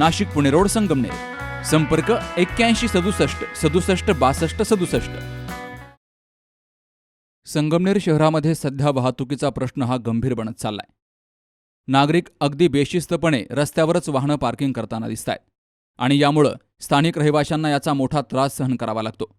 Nashik Pune road Sangamner. संपर्क एक्क्याऐंशी सदुसष्ट सदुसष्ट बासष्ट सदुसष्ट. संगमनेर शहरामध्ये सध्या वाहतुकीचा प्रश्न हा गंभीर बनत चाललाय. नागरिक अगदी बेशिस्तपणे रस्त्यावरच वाहनं पार्किंग करताना दिसत आहेत आणि यामुळं स्थानिक रहिवाशांना याचा मोठा त्रास सहन करावा लागतो.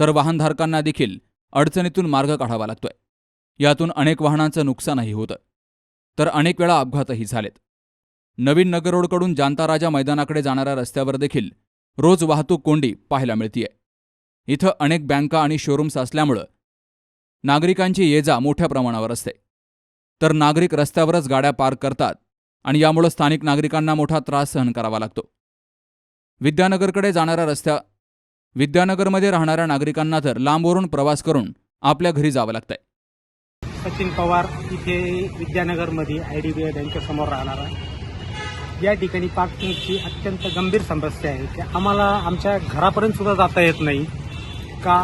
तर वाहनधारकांना देखील अडचणीतून मार्ग काढावा लागतोय. यातून अनेक वाहनांचं नुकसानही होतं. तर अनेक वेळा अपघातही झालेत. नवीन नगर रोडकडून जांताराजा मैदानाकडे जाणाऱ्या रस्त्यावर देखील रोज वाहतूक कोंडी पाहायला मिळतीये. इथं अनेक बँका आणि शोरूम्स असल्यामुळं नागरिकांची ये जा मोठ्या प्रमाणावर असते. तर नागरिक रस्त्यावरच गाड्या पार्क करतात आणि यामुळं स्थानिक नागरिकांना मोठा त्रास सहन करावा लागतो. विद्यानगरकडे जाणाऱ्या रस्त्या विद्यानगरमध्ये राहणाऱ्या नागरिकांना तर लांबवरून प्रवास करून आपल्या घरी जावं लागतंय. सचिन पवार इथे विद्यानगरमध्ये आय डी बी आय बँकेसमोर राहणारा या ठिकाणी पार्किंगची अत्यंत गंभीर समस्या आहे की आम्हाला आमच्या घरापर्यंत सुद्धा जाता येत नाही. का?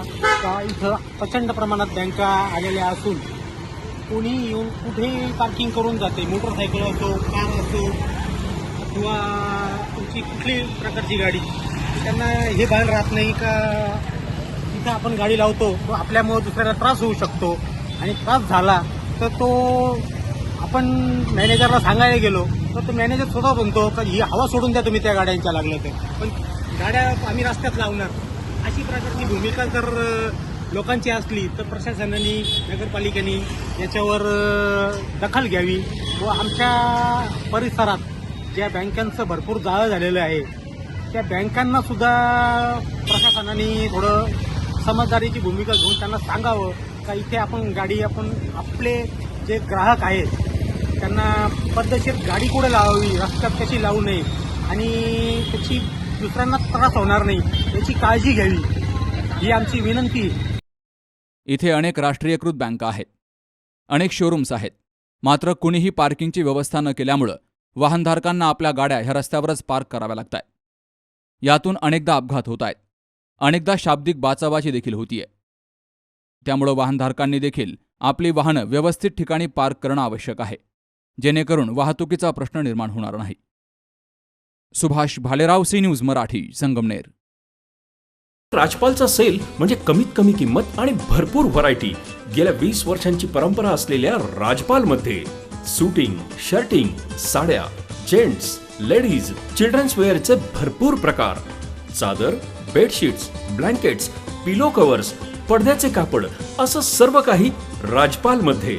का इथं प्रचंड प्रमाणात बँका आलेल्या असून कोणी येऊन कुठेही पार्किंग करून जाते मोटरसायकल असो कार असो किंवा तुमची कुठली प्रकारची गाडी त्यांना हे भान राहत नाही का? तिथं आपण गाडी लावतो तो आपल्यामुळं दुसऱ्याला त्रास होऊ शकतो. आणि त्रास झाला तर तो आपण मॅनेजरला सांगायला गेलो तर तो मॅनेजर स्वतः म्हणतो का ही हवा सोडून द्या तुम्ही त्या गाड्यांच्या लागलं तर. पण गाड्या आम्ही रस्त्यात लावणार. अशी प्रकारची भूमिका जर लोकांची असली तर प्रशासनाने नगरपालिकेने याच्यावर दखल घ्यावी व आमच्या परिसरात ज्या बँकांचं भरपूर जाळं झालेलं आहे त्या बँकांना सुद्धा प्रशासनाने थोडं समजदारीची भूमिका घेऊन त्यांना सांगावं का इथे आपण गाडी आपण आपले जे ग्राहक आहेत त्यांना पद्धतशीर गाडी कुठे लावावी रस्त्यात कशी लावू नये आणि त्याची दुसऱ्यांना त्रास होणार नाही याची काळजी घ्यावी ही आमची विनंती आहे. इथे अनेक राष्ट्रीयकृत बँका आहेत. अनेक शोरूम्स आहेत. मात्र कुणीही पार्किंगची व्यवस्था न केल्यामुळं वाहनधारकांना आपल्या गाड्या ह्या रस्त्यावरच पार्क कराव्या लागत आहेत यातून अनेकदा अपघात होत आहेत अनेकदा शाब्दिक बाचाबाची देखील होतीये. त्यामुळं वाहनधारकांनी देखील आपली वाहनं व्यवस्थित ठिकाणी पार्क करणं आवश्यक आहे. जेणेकरून वाहतुकीचा प्रश्न निर्माण होणार नाही. Subhash Bhalerao C news Marathi Sangamner. राजपालचा sale म्हणजे कमीत कमी किंमत आणि भरपूर व्हरायटी गेल्या वीस वर्षांची परंपरा असलेल्या राजपालमध्ये सुटिंग शर्टिंग साड्या जेंट्स लेडीज चिल्ड्रन्स वेअरचे भरपूर प्रकार. चादर बेडशीट्स ब्लँकेट्स पिलो कव्हर्स पडद्याचे कापड असं सर्व काही राजपालमध्ये.